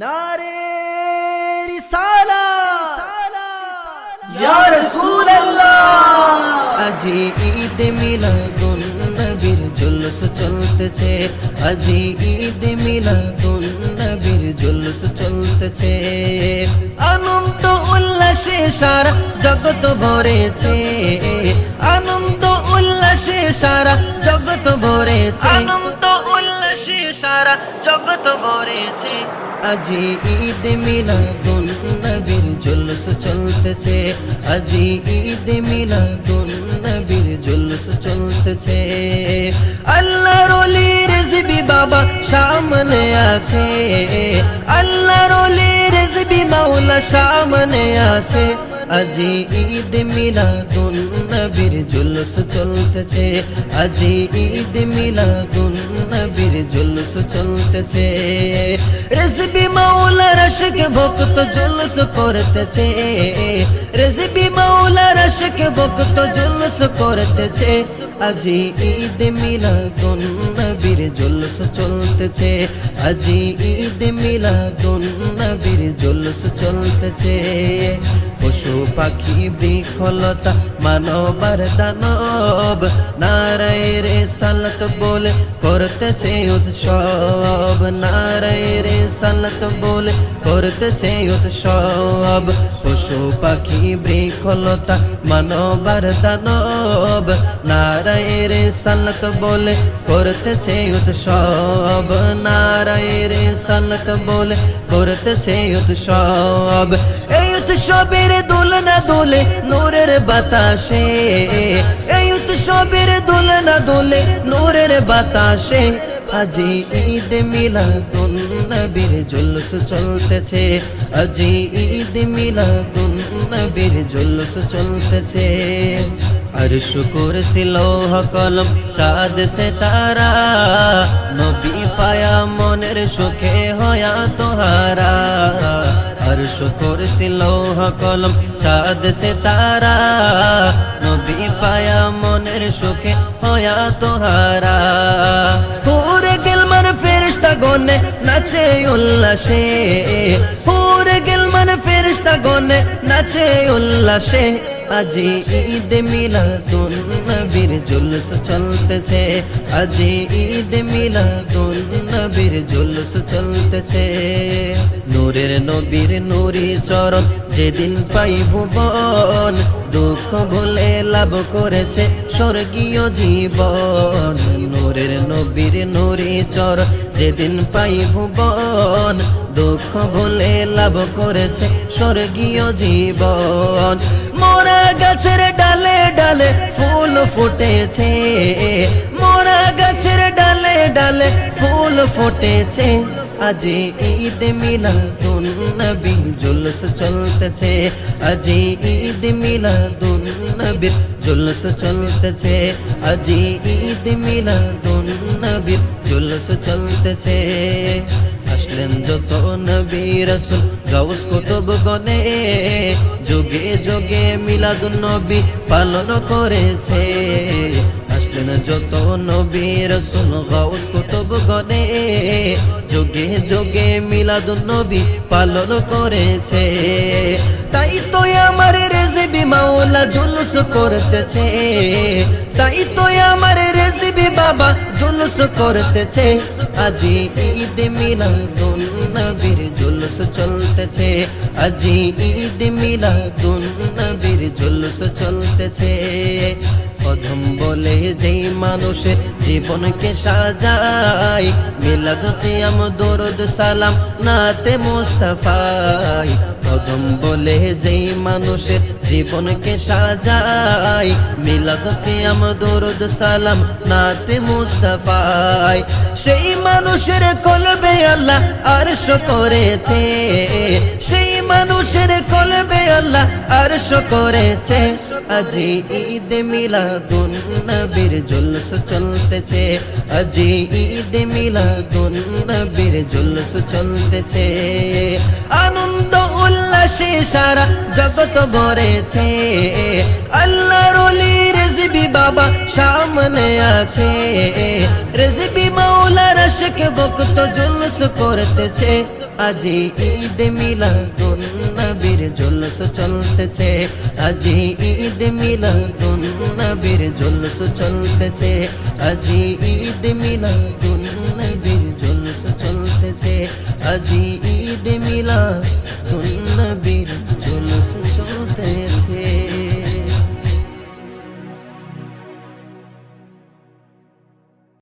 নারে রিসালা। ইয়া আজি ঈদ মিলাদুন নবীর জুলুস চলতেছে। আজি ঈদ মিলাদুন নবীর জুলুস চলতেছে। আনন্দ উল্লাসে সারা জগৎ ভরেছে। আনন্দ উল্লাসে সারা জগৎ ভরেছে। আনন্দ উল্লাসে সারা জগৎ ভরেছে। আজি ঈদ মিলাদুন নবীর জুলুস চলতেছে। আজি ঈদ মিলাদুন নবীর জুলুস চলতেছে। আল্লাহ রলি রেজবি বাবা সামনে আছে। আল্লাহ রলি রেজবি মাওলা সামনে আছে। আজি ঈদ মিলাদুন নবীর জুলুস চলতেছে। আজি ঈদ মিলাদুন নবীর জুলুস চলতেছে। রেজবি মাওলা রশক ভক্ত জুলুস করতেছে। রেজবি মাওলা রশক ভক্ত জুলুস করতেছে। আজি ঈদ মিলাদুন নবীর জুলুস চলতেছে। আজি ঈদ মিলাদুন নবীর জুলুস চলতেছে। পশু পাখি বৃক্ষলতা মানবার দানব নারায়ের সালত বলে করতেছে উৎসব। নারায়ের সালত বলে করতেছে উৎসব। পশু পাখি, বৃক্ষলতা, মানবার দানব নারায়ের সালত বলে করতেছে উৎসব। নারায়ের সালত বলে করতেছে উৎসব। এই উৎসবের দোলনা দোলে নূরের বাতাসে। এই উৎসবের দোলনা দোলে নূরের বাতাসে। আজি ঈদ মিলাদুন নবীর জুলুস চলতেছে। আজি ঈদ মিলাদুন নবীর জুলুস চলতেছে। আর শুকুর ছিল কলম চাঁদ সে তারা নবী সুখে হয়া তোহারা আর শুকুর ছিল কলম, চাঁদ সে তারা নবী পায়া মনের সুখে হয়া তোহারা। পুরে গেলমান ফেরিস্তা গনে নাচে উল্লাসে পুরে গেলমান ফেরিস্তা গনে নাচে উল্লাসে। আজি ঈদ মিলাদুন নবীর জুলুস চলতেছে। আজি ঈদ মিলাদুন নবীর জুলুস চলতেছে। নূরের নবীর নুরি চরণ যেদিন পাই ভুবন দুঃখ ভুলে লাভ করেছে স্বর্গীয় জীবন। নূরের নবীর নুরি চরণ যেদিন পাই ভুবন দুঃখ ভুলে লাভ করেছে স্বর্গীয় জীবন। মোরা গাছের ডালে ডালে ফুল ফুটেছে। মোরা গাছের ডালে ডালে ফুল ফুটেছে। আজি ঈদ মিলাদুন নবী জুলুস চলতেছে। আজি ঈদ মিলাদুন নবীর জুলুস চলতেছে। আজি ঈদ মিলাদুন নবীর জুলুস চলতেছে। আসলেন যত নবী রসুল, গাউস কুতুব গনে যোগে মিলাদুন নবী পালন করেছে। আসলেন যত নবী রসুল গাউস কুতুব গনে। যোগে যোগে মিলাদুন নবী পালন করেছে। তাই তো আমার রেজবি মাওলা জুলুস করতেছে। তাই তো আমার রেজবি বাবা জুলুস করতেছে। আজি ঈদ মিলাদুন নবীর জুলুস চলতেছে। আজি ঈদ মিলাদুন নবীর জুলুস চলতেছে। প্রথম বলে যেই মানুষের জীবনকে সাজাই মিলাদ কিয়াম, দরুদ সালাম, নাতে মুস্তাফাই। প্রথম বলে যেই মানুষের জীবনকে সাজাই মিলাদ কিয়াম, দরুদ সালাম, নাতে মুস্তাফাই। সেই মানুষের কলবে আল্লাহ আরশ করেছে। সেই মানুষের কলবে আল্লাহ আরশ করেছে। আজি ঈদ নবীর জুলুস চলতেছে। আজি ঈদ নবীর জুলুস চলতেছে। আনন্দ উল্লাসে সারা জগৎ ভরেছে। আল্লাহ রলি রেজবি বাবা সামনে আছে। রেজবি মাওলার আশিক ভক্ত জুলুস করতেছে। আজি ঈদ মিলাদুন নবীর জুলুস চলতেছে। আজি ঈদ মিলাদুন নবীর জুলুস চলতেছে। আজি ঈদ মিলাদুন নবীর জুলুস চলতেছে। আজি ঈদ মিলাদুন